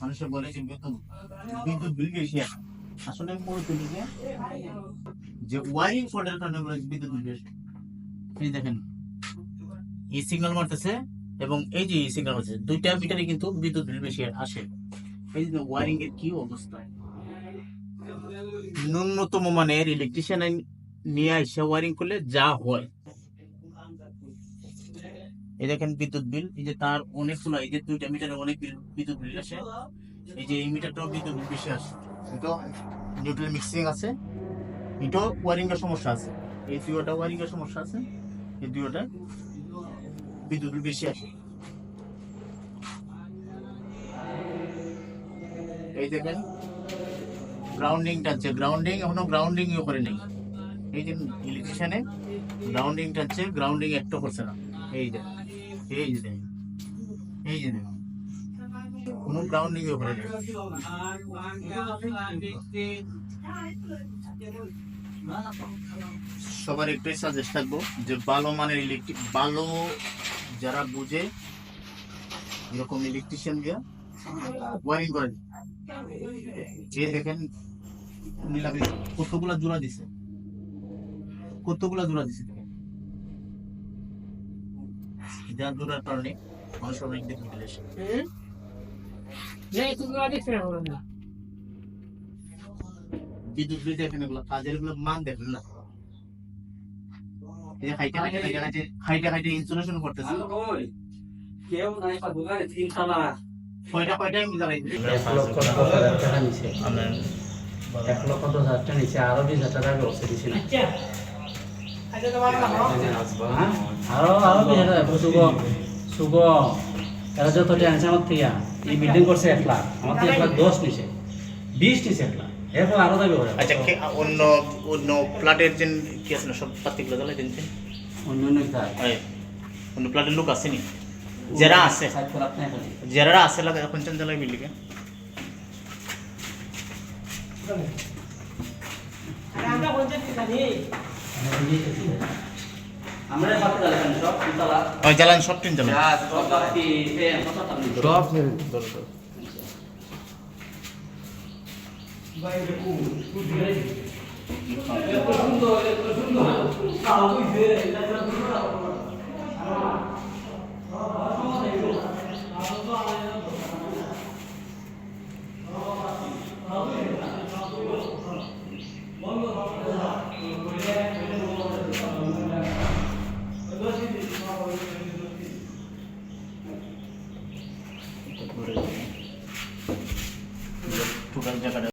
মানুষে বলে যে বিদ্যুৎ বিল বেশি যে ওয়ারিং ফল্টের কারণে বিদ্যুৎ বিল বেশি। দেখেন, এই সিগন্যাল মারতেছে এবং এই যে সিগন্যাল দুইটা মিটারে কিন্তু বিদ্যুৎ বিল বেশি আসে। এই যে ওয়ারিং এর কি অবস্থা? ন্যূনতম মানের ইলেকট্রিশিয়ান নিয়ে এসে ওয়ারিং করলে যা হয় এই দেখেন বিদ্যুৎ বিল, এই যে তার অনেকগুলো এই যে দুইটা মিটারে অনেক বিল, বিদ্যুৎ বিল আসে। এই যে এই মিটারটাও বিদ্যুৎ বিল বেশি আসে। এটা নিউট্রাল মিক্সিং আছে। এটাও ওয়ারিং এর সমস্যা আছে। এই দুইটা ওয়ারিং এর সমস্যা আছে। এই দুইটা বিদ্যুৎ বিল বেশি আসে। এই দেখেন গ্রাউন্ডিং টানছে গ্রাউন্ডিং এখনও গ্রাউন্ডিং করে নেই। এই যে ইলেকট্রিশিয়ানে গ্রাউন্ডিং টানছে গ্রাউন্ডিং একটা করছে না। এই যে এই যে কোনো সবার একটাই সাজেস্ট থাকব যে ভালো মানের ইলেকট্রিক ভালো যারা বুঝে, এরকম ইলেকট্রিশিয়ান দিয়ে ওয়ারিং করে। যে দেখেন কতগুলা জোড়া দিছে? কতগুলা জোড়া দিছে? দেখেন যার জোড়ার কারণে অনেক দিন মিলে এসে বিদ্যুৎ বিল দেখেন এগুলো কাজের এগুলো মান দেখেন না। এই যে হাইটে হাইটে হাইটে হাইটে হাইটে হাইটে ইনসুলেশন করতেছে। কয়টা কয়টা আমি জ্বালাই লক্ষ টাকা নিছে। এক লক্ষ দশ হাজার টাকা নিছে আরও বিশ হাজার টাকা ব্যবস্থা? আরও আরও শুভ শুভ এরা যত নিছে আমার থেকে এই বিল্ডিং করছে এক লাখ আমার এক লাখ দশ নিছে বিশ নিছে এক লাখ এরপর আরও দাবি করে আচ্ছা অন্য অন্য প্লাটের যে কি আছে না, সব পাতিগুলো জ্বালাই দিনছে অন্য অন্য অন্য প্লাটের লোক আসেনি যারা আছে। যারা আছে লাগা, এখন চান জ্বালাই বিল্ডিংয়ে। আমরা তিনতলা ওই জ্বালান সব টিন জ্বালান সব দরকার। ফ্যান কত টোটাল জায়গাটা